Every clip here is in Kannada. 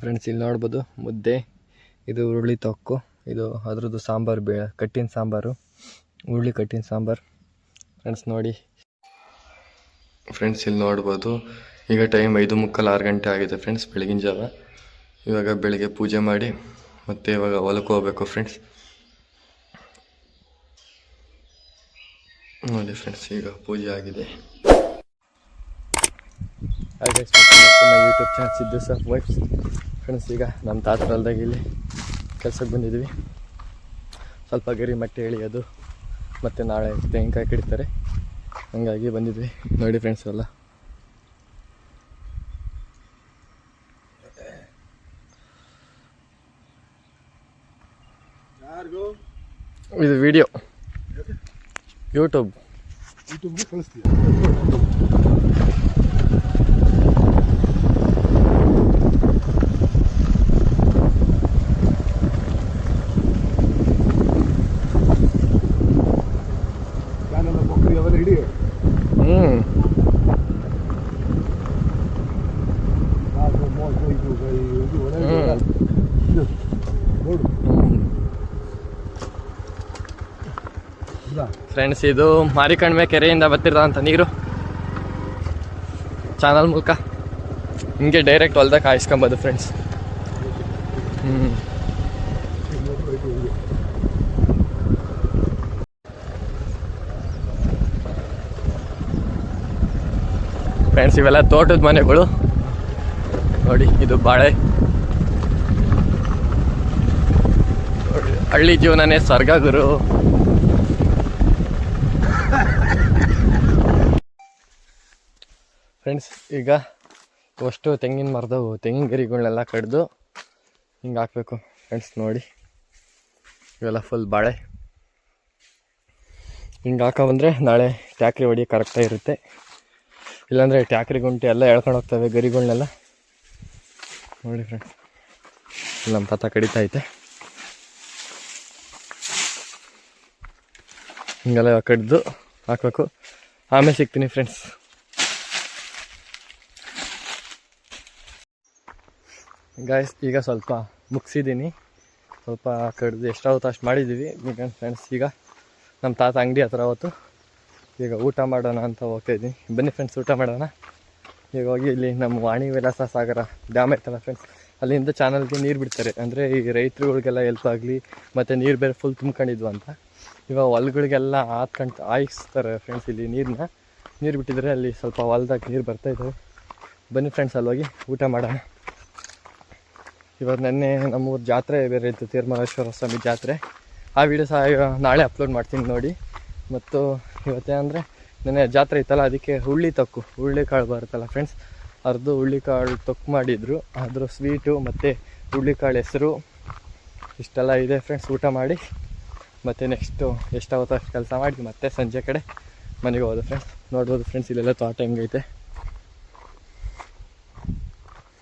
ಫ್ರೆಂಡ್ಸ್, ಇಲ್ಲಿ ನೋಡ್ಬೋದು ಮುದ್ದೆ, ಇದು ಹುರುಳಿ ತೊಕ್ಕು, ಇದು ಅದ್ರದ್ದು ಸಾಂಬಾರು ಬೇ, ಕಟ್ಟಿನ ಸಾಂಬಾರು, ಹುರುಳಿ ಕಟ್ಟಿನ ಸಾಂಬಾರು. ಫ್ರೆಂಡ್ಸ್, ನೋಡಿ. ಫ್ರೆಂಡ್ಸ್, ಇಲ್ಲಿ ನೋಡ್ಬೋದು, ಈಗ ಟೈಮ್ ಐದು ಮುಕ್ಕಾಲು ಆರು ಗಂಟೆ ಆಗಿದೆ ಫ್ರೆಂಡ್ಸ್, ಬೆಳಗಿನ ಜಾವ. ಇವಾಗ ಬೆಳಗ್ಗೆ ಪೂಜೆ ಮಾಡಿ, ಮತ್ತೆ ಇವಾಗ ಹೊಲಕ್ಕೆ ಹೋಗ್ಬೇಕು ಫ್ರೆಂಡ್ಸ್. ನೋಡಿ ಫ್ರೆಂಡ್ಸ್, ಈಗ ಪೂಜೆ ಆಗಿದೆ. ಹಾಗೆ YouTube channel Siddu sir wife's friends ಈಗ ನಮ್ಮ ತಾತರ ಹೊಲ್ದಾಗ ಇಲ್ಲಿ ಕೆಲ್ಸಕ್ಕೆ ಬಂದಿದ್ವಿ. ಸ್ವಲ್ಪ ಗರಿ ಮಟ್ಟೆ ಎಳಿಯೋದು ಮತ್ತು ನಾಳೆ ತೆಂಗಿನಕಾಯಿ ಕಡಿತಾರೆ. ಹಂಗಾಗಿ ಬಂದಿದ್ವಿ. ನೋಡಿ ಫ್ರೆಂಡ್ಸ್ ಎಲ್ಲ. ಯಾರಿಗೂ? ಇದು ವಿಡಿಯೋ ಯೂಟ್ಯೂಬ್ ಯೂಟ್ಯೂಬ್ ಕಳಿಸ್ತೀಯ ನಾನೆಲ್ಲ ಕೊಬ್ಬರಿ ಅವೆಲ್ಲ ಹಿಡಿ ಹ್ಞೂ ನಾಲ್ಕು ಮೂವತ್ತು ಇದು ಇದು ಒಳ್ಳೆ ಇದು ನೋಡು ಇಲ್ಲ ಫ್ರೆಂಡ್ಸ್ ಇದು ಮಾರಿಕಣ್ಮೆ ಕೆರೆಯಿಂದ ಬರ್ತಿರೋಂಥ ನೀರು. ಚಾನಲ್ ಮೂಲಕ. ಹಿಂಗೆ ಡೈರೆಕ್ಟ್ ಹೊಲ್ದಾಗ ಕಾಯಿಸ್ಕೊಬೋದು ಫ್ರೆಂಡ್ಸ್ ಹ್ಞೂ ಫ್ರೆಂಡ್ಸ್ ಇವೆಲ್ಲ ತೋಟದ ಮನೆಗಳು. ನೋಡಿ, ಇದು ಬಾಳೆ. ಹಳ್ಳಿ ಜೀವನನೇ ಸ್ವರ್ಗ ಗುರು. ಫ್ರೆಂಡ್ಸ್ ಈಗ ಅಷ್ಟು ತೆಂಗಿನ ಮರದವು ತೆಂಗಿನ ಗರಿಗಳನ್ನೆಲ್ಲ ಕಡಿದು ಹಿಂಗೆ ಹಾಕಬೇಕು. ಫ್ರೆಂಡ್ಸ್ ನೋಡಿ. ಇವೆಲ್ಲ ಫುಲ್ ಬಾಳೆ. ಹಿಂಗೆ ಹಾಕೋ ಬಂದರೆ ನಾಳೆ ಟ್ಯಾಕ್ರಿ ಹೊಡಿ ಕರೆಕ್ಟಾಗಿ ಇರುತ್ತೆ. ಇಲ್ಲಾಂದರೆ ಟ್ಯಾಕ್ರಿ ಗುಂಟೆ ಎಲ್ಲ ಎಳ್ಕೊಂಡು ಹೋಗ್ತವೆ ಗರಿಗಳನ್ನೆಲ್ಲ. ನೋಡಿ ಫ್ರೆಂಡ್ಸ್ ನಮ್ಮ ತಾತ ಕಡಿತಾ ಐತೆ. ಹಿಂಗೆಲ್ಲ ಕಡಿದು ಹಾಕಬೇಕು. ಆಮೇಲೆ ಸಿಗ್ತೀನಿ ಫ್ರೆಂಡ್ಸ್ ಗಾಯ್ಸ್ ಈಗ ಸ್ವಲ್ಪ ಮುಗಿಸಿದ್ದೀನಿ. ಸ್ವಲ್ಪ ಕಡ್ದು ಎಷ್ಟಾವತ್ತು ಅಷ್ಟು ಮಾಡಿದ್ದೀವಿ ಈಗ ಫ್ರೆಂಡ್ಸ್ ಈಗ ನಮ್ಮ ತಾತ ಅಂಗಡಿ ಹತ್ರ ಅವತ್ತು ಈಗ ಊಟ ಮಾಡೋಣ ಅಂತ ಹೋಗ್ತಾ ಇದ್ದೀನಿ. ಬನ್ನಿ ಫ್ರೆಂಡ್ಸ್ ಊಟ ಮಾಡೋಣ. ಈಗ ಹೋಗಿ ಇಲ್ಲಿ ನಮ್ಮ ವಾಣಿ ವಿಲಾಸ ಸಾಗರ ಡ್ಯಾಮ್ ಐತಲ್ಲ ಫ್ರೆಂಡ್ಸ್ ಅಲ್ಲಿಂದ ಚಾನಲ್ಗೆ ನೀರು ಬಿಡ್ತಾರೆ. ಅಂದರೆ ಈ ರೈತರುಗಳಿಗೆಲ್ಲ ಹೆಲ್ಪ್ ಆಗಲಿ, ಮತ್ತು ನೀರು ಬೇರೆ ಫುಲ್ ತುಂಬ್ಕೊಂಡಿದ್ವು ಅಂತ. ಇವಾಗ ಹೊಲ್ಗಳಿಗೆಲ್ಲ ಹಾತ್ಕೊಂಡು ಹಾಯಿಸ್ತಾರೆ ಫ್ರೆಂಡ್ಸ್ ಇಲ್ಲಿ ನೀರನ್ನ ನೀರು ಬಿಟ್ಟಿದ್ರೆ ಅಲ್ಲಿ ಸ್ವಲ್ಪ ಹೊಲ್ದಾಗ ನೀರು ಬರ್ತಾಯಿದ್ದಾವೆ ಬನ್ನಿ ಫ್ರೆಂಡ್ಸ್ ಅಲ್ಲಿ ಹೋಗಿ ಊಟ ಮಾಡೋಣ. ಇವಾಗ ನೆನ್ನೆ ನಮ್ಮೂರ ಜಾತ್ರೆ ಬೇರೆ ಇತ್ತು ತೀರ್ಮಲೇಶ್ವರ ಸ್ವಾಮಿ ಜಾತ್ರೆ. ಆ ವಿಡಿಯೋ ಸಹ ನಾಳೆ ಅಪ್ಲೋಡ್ ಮಾಡ್ತೀನಿ ನೋಡಿ. ಮತ್ತು ಇವತ್ತೇ ಅಂದರೆ ನೆನ್ನೆ ಜಾತ್ರೆ ಇತ್ತಲ್ಲ, ಅದಕ್ಕೆ ಹುಳ್ಳಿ ತೊಕ್ಕು, ಹುಳ್ಳಿ ಕಾಳು ಬರುತ್ತಲ್ಲ ಫ್ರೆಂಡ್ಸ್ ಅರ್ಧ ಹುಳ್ಳಿ ಕಾಳು ತೊಕ್ಕು ಮಾಡಿದರು. ಅದ್ರ ಸ್ವೀಟು ಮತ್ತು ಹುಳ್ಳಿ ಕಾಳು ಹೆಸರು, ಇಷ್ಟೆಲ್ಲ ಇದೆ ಫ್ರೆಂಡ್ಸ್ ಊಟ ಮಾಡಿ. ಮತ್ತು ನೆಕ್ಸ್ಟು ಎಷ್ಟಾಗುತ್ತೋ ಕೆಲಸ ಮಾಡಿ ಮತ್ತೆ ಸಂಜೆ ಕಡೆ ಮನೆಗೆ ಹೋಗೋದು ಫ್ರೆಂಡ್ಸ್ ನೋಡ್ಬೋದು ಫ್ರೆಂಡ್ಸ್ ಇಲ್ಲೆಲ್ಲ ತೋಟ ಹೆಂಗೈತೆ.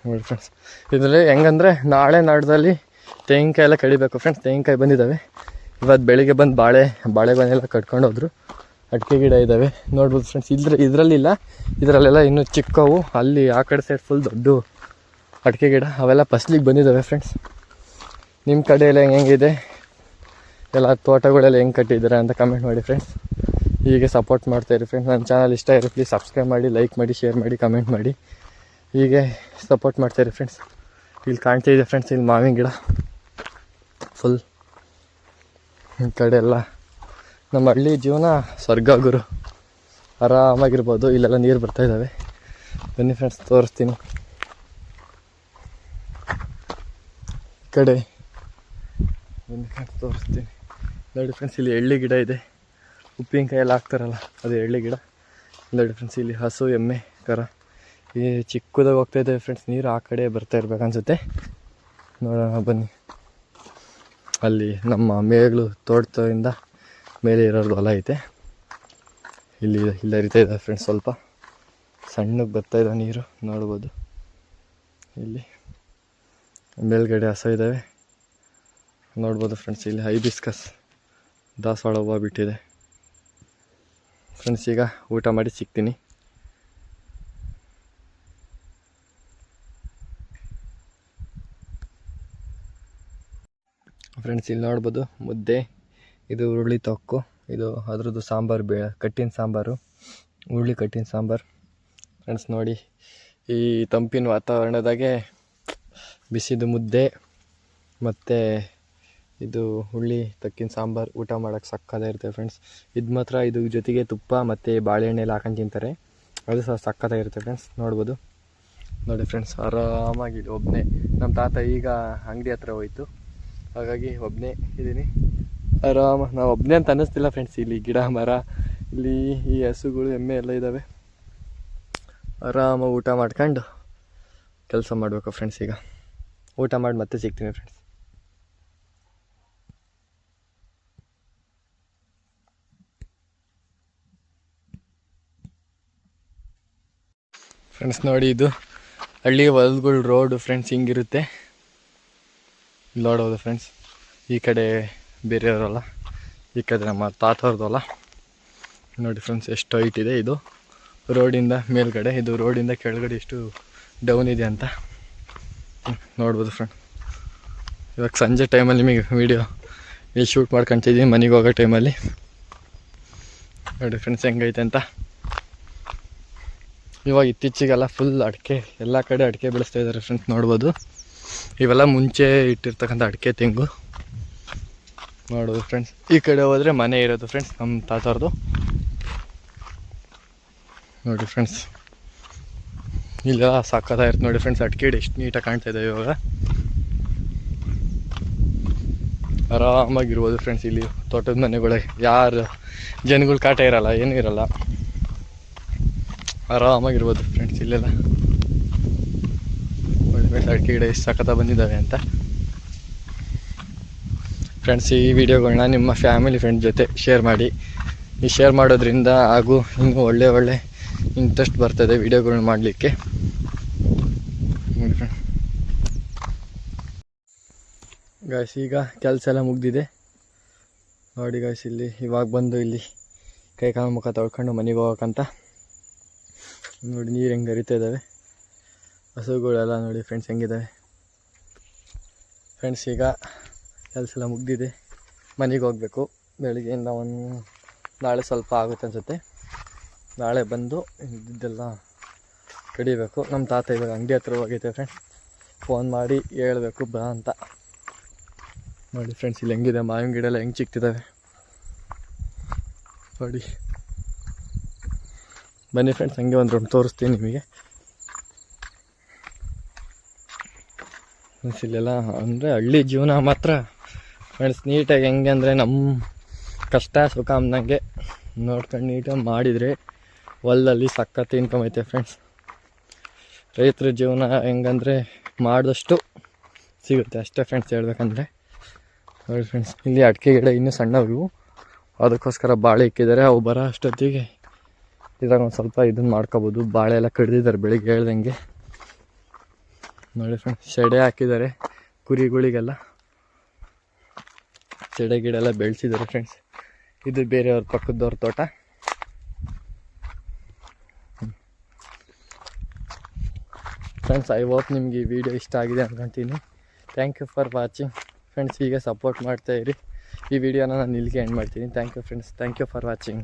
ನೋಡಿ ಫ್ರೆಂಡ್ಸ್ ಇದರಲ್ಲಿ ಹೆಂಗಂದರೆ ನಾಳೆ ನಾಡ್ದಲ್ಲಿ ತೆಂಗಿನಕಾಯಿ ಎಲ್ಲ ಕಡಿಬೇಕು ಫ್ರೆಂಡ್ಸ್ ತೆಂಗಿನಕಾಯಿ ಬಂದಿದ್ದಾವೆ ಇವತ್ತು ಬೆಳಿಗ್ಗೆ ಬಂದು ಬಾಳೆ, ಬಾಳೆಗೊನೆಲ್ಲ ಕಟ್ಕೊಂಡು ಹೋದ್ರು. ಅಡಿಕೆ ಗಿಡ ಇದ್ದಾವೆ ನೋಡ್ಬೋದು ಫ್ರೆಂಡ್ಸ್ ಇದ್ರ ಇದರಲ್ಲಿಲ್ಲ. ಇದರಲ್ಲೆಲ್ಲ ಇನ್ನೂ ಚಿಕ್ಕವು. ಅಲ್ಲಿ ಆ ಕಡೆ ಸೈಡ್ ಫುಲ್ ದೊಡ್ಡ ಅಡಿಕೆ ಗಿಡ. ಅವೆಲ್ಲ ಫಸ್ಲಿಗೆ ಬಂದಿದ್ದಾವೆ ಫ್ರೆಂಡ್ಸ್ ನಿಮ್ಮ ಕಡೆ ಎಲ್ಲ ಹೆಂಗೆ ಹೆಂಗಿದೆ? ಎಲ್ಲ ತೋಟಗಳೆಲ್ಲ ಹೆಂಗೆ ಕಟ್ಟಿದ್ದೀರಾ ಅಂತ ಕಮೆಂಟ್ ಮಾಡಿ ಫ್ರೆಂಡ್ಸ್ ಹೀಗೆ ಸಪೋರ್ಟ್ ಮಾಡ್ತಾಯಿರಿ ಫ್ರೆಂಡ್ಸ್ ನನ್ನ ಚಾನಲ್ ಇಷ್ಟ ಇರೋ ಪ್ಲೀಸ್ ಸಬ್ಸ್ಕ್ರೈಬ್ ಮಾಡಿ ಲೈಕ್ ಮಾಡಿ ಶೇರ್ ಮಾಡಿ ಕಮೆಂಟ್ ಮಾಡಿ. ಹೀಗೆ ಸಪೋರ್ಟ್ ಮಾಡ್ತಾಯಿರಿ ಫ್ರೆಂಡ್ಸ್ ಇಲ್ಲಿ ಕಾಣ್ತಾ ಇದೆ ಫ್ರೆಂಡ್ಸ್ ಇಲ್ಲಿ ಮಾವಿನ ಗಿಡ. ಫುಲ್ ಈ ಕಡೆ ಎಲ್ಲ. ನಮ್ಮ ಹಳ್ಳಿ ಜೀವನ ಸ್ವರ್ಗ ಗುರು. ಆರಾಮಾಗಿರ್ಬೋದು. ಇಲ್ಲೆಲ್ಲ ನೀರು ಬರ್ತಾ ಇದ್ದಾವೆ ಬನ್ನಿ ಫ್ರೆಂಡ್ಸ್ ತೋರಿಸ್ತೀನಿ. ಕಡೆ. ಬನ್ನಿ ಫ್ರೆಂಡ್ಸ್ ತೋರಿಸ್ತೀನಿ. ನೋಡಿ ಫ್ರೆಂಡ್ಸ್ ಇಲ್ಲಿ ಎಳ್ಳಿ ಗಿಡ ಇದೆ. ಉಪ್ಪಿನಕಾಯಿ ಎಲ್ಲ ಹಾಕ್ತಾರಲ್ಲ, ಅದು ಎಳ್ಳಿ ಗಿಡ. ನೋಡಿ ಫ್ರೆಂಡ್ಸ್ ಇಲ್ಲಿ ಹಸು, ಎಮ್ಮೆ, ಕರ. ಈ ಚಿಕ್ಕದಾಗಿ ಹೋಗ್ತಾ ಇದ್ದಾವೆ ಫ್ರೆಂಡ್ಸ್ ನೀರು ಆ ಕಡೆ ಬರ್ತಾ ಇರ್ಬೇಕು ನೋಡೋಣ, ಬನ್ನಿ. ಅಲ್ಲಿ ನಮ್ಮ ಮೇಗಳು ತೋಟದಿಂದ ಮೇಲೆ ಇರೋದು ಹೊಲ ಐತೆ. ಇಲ್ಲಿ ಇಲ್ಲಿ ಹರಿತಾ ಇದೆ ಫ್ರೆಂಡ್ಸ್ ಸ್ವಲ್ಪ ಸಣ್ಣಗೆ ಬರ್ತಾ ಇದೆ ನೀರು, ನೋಡ್ಬೋದು. ಇಲ್ಲಿ ಮೇಲ್ಗಡೆ ಹಸ ಇದ್ದಾವೆ ನೋಡ್ಬೋದು ಫ್ರೆಂಡ್ಸ್ ಇಲ್ಲಿ ಹೈಬಿಸ್ಕಸ್ ದಾಸವಾಳ ಹೂವು ಬಿಟ್ಟಿದೆ. ಫ್ರೆಂಡ್ಸ್ ಈಗ ಊಟ ಮಾಡಿ ಸಿಗ್ತೀನಿ. ಫ್ರೆಂಡ್ಸ್ ಇಲ್ಲಿ ನೋಡ್ಬೋದು ಮುದ್ದೆ, ಇದು ಹುರುಳಿ ತೊಕ್ಕು, ಇದು ಅದ್ರದ್ದು ಸಾಂಬಾರು ಬೇ, ಕಟ್ಟಿನ ಸಾಂಬಾರು, ಹುರುಳಿ ಕಟ್ಟಿನ ಸಾಂಬಾರು. ಫ್ರೆಂಡ್ಸ್ ನೋಡಿ ಈ ತಂಪಿನ ವಾತಾವರಣದಾಗೆ ಬಿಸಿದು ಮುದ್ದೆ ಮತ್ತು ಇದು ಹುಳ್ಳಿ ತಕ್ಕಿನ ಸಾಂಬಾರು ಊಟ ಮಾಡೋಕ್ಕೆ ಸಕ್ಕತ್ತಾಗಿರುತ್ತೆ ಫ್ರೆಂಡ್ಸ್ ಇದು ಮಾತ್ರ ಇದು ಜೊತೆಗೆ ತುಪ್ಪ ಮತ್ತು ಬಾಳೆಹಣ್ಣೆಲ್ಲ ಹಾಕೊಂಡು ತಿಂತಾರೆ. ಅದು ಸಹ ಸಕ್ಕತ್ತಾಗಿರುತ್ತೆ ಫ್ರೆಂಡ್ಸ್ ನೋಡ್ಬೋದು. ನೋಡಿ ಫ್ರೆಂಡ್ಸ್ ಆರಾಮಾಗಿ ಒಬ್ಬನೇ ನಮ್ಮ ತಾತ ಈಗ ಅಂಗಡಿ ಹತ್ರ ಹೋಯ್ತು. ಹಾಗಾಗಿ ಒಬ್ಬನೇ ಇದ್ದೀನಿ. ಆರಾಮ, ನಾವು ಒಬ್ಬನೇ ಅಂತ ಅನ್ನಿಸ್ತಿಲ್ಲ ಫ್ರೆಂಡ್ಸ್ ಇಲ್ಲಿ ಗಿಡ, ಮರ, ಇಲ್ಲಿ ಈ ಹಸುಗಳು, ಎಮ್ಮೆ ಎಲ್ಲ ಇದ್ದಾವೆ ಆರಾಮಾಗಿ ಊಟ ಮಾಡ್ಕೊಂಡು ಕೆಲಸ ಮಾಡಬೇಕು ಫ್ರೆಂಡ್ಸ್ ಈಗ. ಊಟ ಮಾಡಿ ಮತ್ತೆ ಸಿಗ್ತೀನಿ ಫ್ರೆಂಡ್ಸ್ ಫ್ರೆಂಡ್ಸ್ ನೋಡಿ ಇದು ಹಳ್ಳಿ ಹೊಲಗಳ ರೋಡು ಫ್ರೆಂಡ್ಸ್ ಹಿಂಗಿರುತ್ತೆ. ಇಲ್ಲಿ ನೋಡೋದು ಫ್ರೆಂಡ್ಸ್ ಈ ಕಡೆ ಬೇರೆಯವರಲ್ಲ, ಈ ಕಡೆ ನಮ್ಮ ತಾತವ್ರದ್ದಲ್ಲ. ನೋಡಿ ಫ್ರೆಂಡ್ಸ್ ಎಷ್ಟು ಹೈಟ್ ಇದೆ ಇದು. ರೋಡಿಂದ ಮೇಲ್ಗಡೆ, ಇದು ರೋಡಿಂದ ಕೆಳಗಡೆ ಎಷ್ಟು ಡೌನ್ ಇದೆ ಅಂತ ನೋಡ್ಬೋದು ಫ್ರೆಂಡ್ ಇವಾಗ ಸಂಜೆ ಟೈಮಲ್ಲಿ ನಿಮಗೆ ವೀಡಿಯೋ ಇಲ್ಲಿ ಶೂಟ್ ಮಾಡ್ಕೊತಿದ್ದೀನಿ ಮನೆಗೆ ಹೋಗೋ ಟೈಮಲ್ಲಿ ನೋಡಿ ಫ್ರೆಂಡ್ಸ್ ಹೆಂಗೈತೆ ಅಂತ. ಇವಾಗ ಇತ್ತೀಚೆಗೆಲ್ಲ ಫುಲ್ ಅಡಿಕೆ, ಎಲ್ಲ ಕಡೆ ಅಡಿಕೆ ಬೆಳೆಸ್ತಾ ಇದ್ದಾರೆ ಫ್ರೆಂಡ್ಸ್ ನೋಡ್ಬೋದು. ಇವೆಲ್ಲ ಮುಂಚೆ ಇಟ್ಟಿರ್ತಕ್ಕಂಥ ಅಡಿಕೆ ತೆಂಗು. ನೋಡೋದು ಫ್ರೆಂಡ್ಸ್ ಈ ಕಡೆ ಹೋದರೆ ಮನೆ ಇರೋದು ಫ್ರೆಂಡ್ಸ್ ನಮ್ಮ ತಾತವ್ರದ್ದು ನೋಡಿ ಫ್ರೆಂಡ್ಸ್ ಇಲ್ಲ ಸಾಕಾಗಿರುತ್ತೆ ನೋಡಿ ಫ್ರೆಂಡ್ಸ್ ಅಡಿಕೆ ಎಷ್ಟು ನೀಟಾಗಿ ಕಾಣ್ತಾ ಇದೆ ಇವಾಗ. ಆರಾಮಾಗಿರ್ಬೋದು ಫ್ರೆಂಡ್ಸ್ ಇಲ್ಲಿ, ತೋಟದ ಮನೆಗಳಿಗೆ ಯಾರು, ಜನಗಳು ಕಾಟ ಇರಲ್ಲ, ಏನೂ ಇರಲ್ಲ. ಆರಾಮಾಗಿರ್ಬೋದು ಫ್ರೆಂಡ್ಸ್ ಇಲ್ಲೆಲ್ಲ. ನೋಡಿ ಫ್ರೆಂಡ್ಸ್ ಅಡಿಕೆ ಗಿಡ ಬಂದಿದ್ದಾವೆ ಅಂತ. ಫ್ರೆಂಡ್ಸ್ ಈ ವಿಡಿಯೋಗಳನ್ನ ನಿಮ್ಮ ಫ್ಯಾಮಿಲಿ ಫ್ರೆಂಡ್ ಜೊತೆ ಶೇರ್ ಮಾಡಿ. ಈ ಶೇರ್ ಮಾಡೋದ್ರಿಂದ ಹಾಗೂ ಇನ್ನೂ ಒಳ್ಳೆ ಒಳ್ಳೆ ಇಂಟ್ರೆಸ್ಟ್ ಬರ್ತದೆ ವಿಡಿಯೋಗಳನ್ನ ಮಾಡಲಿಕ್ಕೆ. ಗಾಯ್ಸ್ ಈಗ ಕೆಲಸ ಎಲ್ಲ ಮುಗ್ದಿದೆ. ನೋಡಿ ಗಾಯ್ಸ್ ಇಲ್ಲಿ ಇವಾಗ ಬಂದು ಇಲ್ಲಿ ಕೈ ಕಾಲು ಮುಖ ತೊಳ್ಕೊಂಡು ಮನೆಗೆ ಹೋಗೋಕ್ಕಂತ ನೋಡಿ ನೀರು ಹೆಂಗೆ ಹರಿತಾ ಇದ್ದಾವೆ ಹಸುಗಳೆಲ್ಲ ನೋಡಿ ಫ್ರೆಂಡ್ಸ್ ಹೆಂಗಿದ್ದಾವೆ ಫ್ರೆಂಡ್ಸ್ ಈಗ ಕೆಲಸ ಎಲ್ಲ ಮುಗ್ದಿದೆ. ಮನೆಗೆ ಹೋಗಬೇಕು. ಬೆಳಿಗ್ಗೆಯಿಂದ ಒಂದು ನಾಳೆ ಸ್ವಲ್ಪ ಆಗುತ್ತೆ ಅನಿಸುತ್ತೆ. ನಾಳೆ ಬಂದು ಇದ್ದೆಲ್ಲ ಕಡಿಬೇಕು. ನಮ್ಮ ತಾತ ಇವಾಗ ಅಂಗಡಿ ಹತ್ರ ಹೋಗೈತೆ ಫ್ರೆಂಡ್ಸ್ ಫೋನ್ ಮಾಡಿ ಹೇಳಬೇಕು, ಬಾ ಅಂತ. ನೋಡಿ ಫ್ರೆಂಡ್ಸ್ ಇಲ್ಲಿ ಹೆಂಗಿದೆ, ಮಾವಿನ ಗಿಡ ಎಲ್ಲ ಹೆಂಗೆ ಚಿಕ್ತಿದ್ದಾವೆ ನೋಡಿ. ಬನ್ನಿ ಫ್ರೆಂಡ್ಸ್ ಹಂಗೆ ಒಂದು ರೌಂಡ್ ತೋರಿಸ್ತೀನಿ ನಿಮಗೆ. ಇಲ್ಲೆಲ್ಲ ಅಂದರೆ ಹಳ್ಳಿ ಜೀವನ ಮಾತ್ರ. ಫ್ರೆಂಡ್ಸ್ ನೀಟಾಗಿ ಹೆಂಗೆ ಅಂದರೆ ನಮ್ಮ ಕಷ್ಟ, ಸುಖ ಅಂದಂಗೆ ನೋಡ್ಕೊಂಡು ನೀಟಾಗಿ ಮಾಡಿದರೆ ಹೊಲದಲ್ಲಿ ಸಖತ್ ಇನ್ಕಮ್ ಐತೆ ಫ್ರೆಂಡ್ಸ್ ರೈತರ ಜೀವನ ಹೆಂಗಂದರೆ ಮಾಡಿದಷ್ಟು ಸಿಗುತ್ತೆ. ಅಷ್ಟೇ ಫ್ರೆಂಡ್ಸ್ ಹೇಳ್ಬೇಕಂದ್ರೆ. ನೋಡಿ ಫ್ರೆಂಡ್ಸ್ ಇಲ್ಲಿ ಅಡಿಕೆ ಗಿಡ ಇನ್ನೂ ಸಣ್ಣವು. ಅದಕ್ಕೋಸ್ಕರ ಬಾಳೆ ಇಕ್ಕಿದ್ದಾರೆ. ಅವು ಬರೋ ಅಷ್ಟೊತ್ತಿಗೆ ಇದ್ರಾಗ ಒಂದು ಸ್ವಲ್ಪ ಇದನ್ನು ಮಾಡ್ಕೋಬೋದು. ಬಾಳೆ ಎಲ್ಲ ಕಡ್ದಿದ್ದಾರೆ ಬೆಳಿಗ್ಗೆ ಹೇಳ್ದಂಗೆ. ನೋಡಿ ಫ್ರೆಂಡ್ಸ್ ಸೆಡೆ ಹಾಕಿದ್ದಾರೆ. ಕುರಿಗಳಿಗೆಲ್ಲ ಸೆಡೆ ಗಿಡ ಎಲ್ಲ ಬೆಳೆಸಿದ್ದಾರೆ ಫ್ರೆಂಡ್ಸ್ ಇದು ಬೇರೆಯವ್ರ ಪಕ್ಕದವ್ರ ತೋಟ. ಫ್ರೆಂಡ್ಸ್ ಐ ಹೋಪ್ ನಿಮಗೆ ಈ ವಿಡಿಯೋ ಇಷ್ಟ ಆಗಿದೆ ಅಂದ್ಕೊತೀನಿ thank you for watching friends ಹೀಗೆ ಸಪೋರ್ಟ್ ಮಾಡ್ತಾ ಇರಿ. ಈ ವಿಡಿಯೋನ ನಾನು ಇಲ್ಲಿಗೆ ಎಂಡ್ ಮಾಡ್ತೀನಿ. Thank you friends thank you for watching